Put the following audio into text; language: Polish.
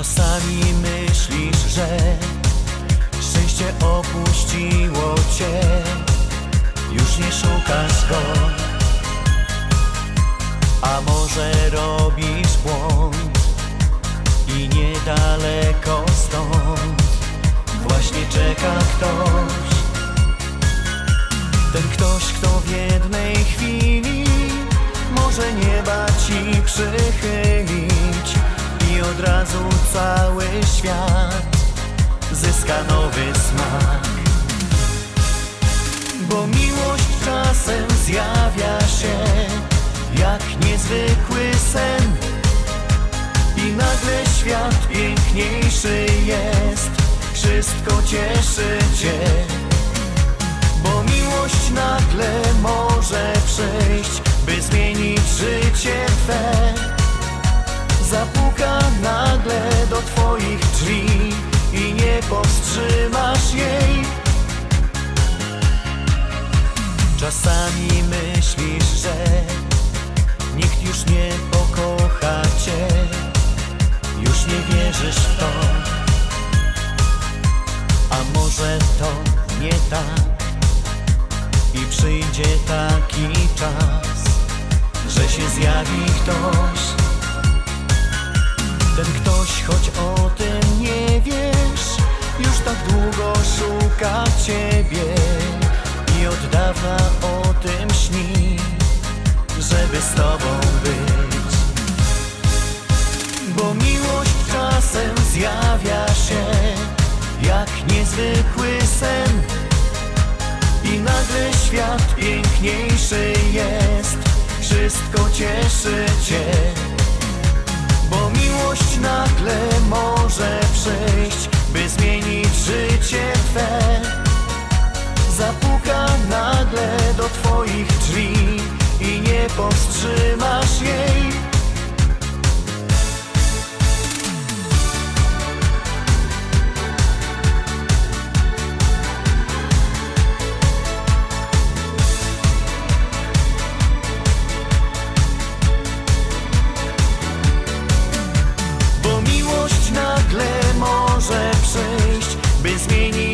Czasami myślisz, że szczęście opuściło cię, już nie szukasz go. Od razu cały świat zyska nowy smak. Bo miłość czasem zjawia się jak niezwykły sen i nagle świat piękniejszy jest, wszystko cieszy cię. Bo miłość nagle może przyjść, by zmienić życie Twe. Powstrzymasz jej. Czasami myślisz, że nikt już nie pokocha Cię, już nie wierzysz w to. A może to nie tak? I przyjdzie taki czas, że się zjawi ktoś. Ten ktoś, choć o szuka ciebie i od dawna o tym śni, żeby z tobą być. Bo miłość czasem zjawia się jak niezwykły sen. I nagle świat piękniejszy jest, wszystko cieszy cię. Bo miłość nagle może przyjść, przyjść, by zmienić